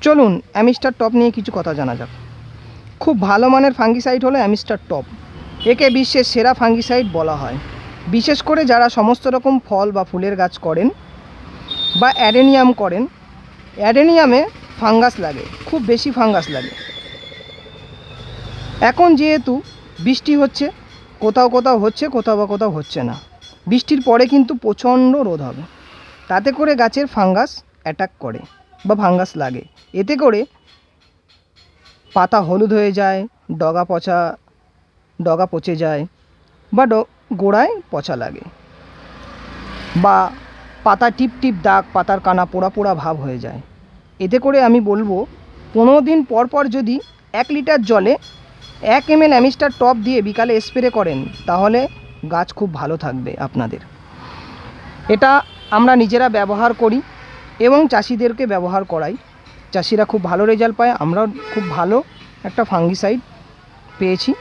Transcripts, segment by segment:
চলুন, Amistar top নিয়ে কিছু কথা জানা যাক। খুব ভালো মানের ফাঙ্গিসাইড হলো অ্যামিস্টার টপ। একে বিশ্বের সেরা ফাঙ্গিসাইড বলা হয়। বিশেষ করে যারা সমস্ত রকম ফল বা ফুলের গাছ করেন বা অ্যাডেনিয়াম করেন, অ্যাডেনিয়ামে ফাঙ্গাস লাগে, খুব বেশি ফাঙ্গাস লাগে। এখন যেহেতু বৃষ্টি হচ্ছে, কোথাও কোথাও হচ্ছে, কোথাও বা কোথাও হচ্ছে না। বৃষ্টির পরে কিন্তু প্রচণ্ড রোদ হবে। তাতে করে গাছের ফাঙ্গাস অ্যাটাক করে। বা ফাঙ্গাস লাগে। এতে করে পাতা হলুদ হয়ে যায়, ডগা পচা, ডগা পচে যায় বা গোড়ায় পচা লাগে বা পাতা টিপ টিপ দাগ, পাতার কানা পোড়া পোড়া ভাব হয়ে যায়। এতে করে আমি বলব, পনেরো দিন পর পর যদি এক লিটার জলে এক এম এল অ্যামিস্টার টপ দিয়ে বিকালে স্প্রে করেন, তাহলে গাছ খুব ভালো থাকবে আপনাদের। এটা আমরা নিজেরা ব্যবহার করি। এবং চাষিদেরকে ব্যবহার করাই। চাষিরা খুব ভালো রেজাল্ট পায়, আমরাও খুব ভালো একটা ফাঙ্গিসাইড পেয়েছি।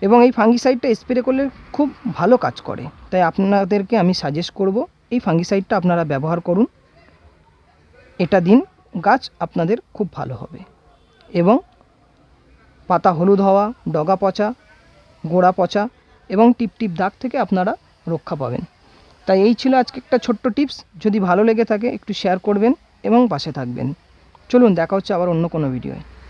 এবং এই ফাঙ্গিসাইডটা স্প্রে করলে খুব ভালো কাজ করে। তাই আপনাদেরকে আমি সাজেস্ট করব, এই ফাঙ্গিসাইডটা আপনারা ব্যবহার করুন। এটা দিন, গাছ আপনাদের খুব ভালো হবে। এবং পাতা হলুদ হওয়া, ডগা পচা, গোড়া পচা এবং টিপ টিপ দাগ থেকে আপনারা রক্ষা পাবেন। তাই এই ছিল আজকে একটা ছোট্ট টিপস। যদি ভালো লেগে থাকে, একটু শেয়ার করবেন এবং পাশে থাকবেন। চলুন, দেখা হচ্ছে আবার অন্য কোনো ভিডিওয়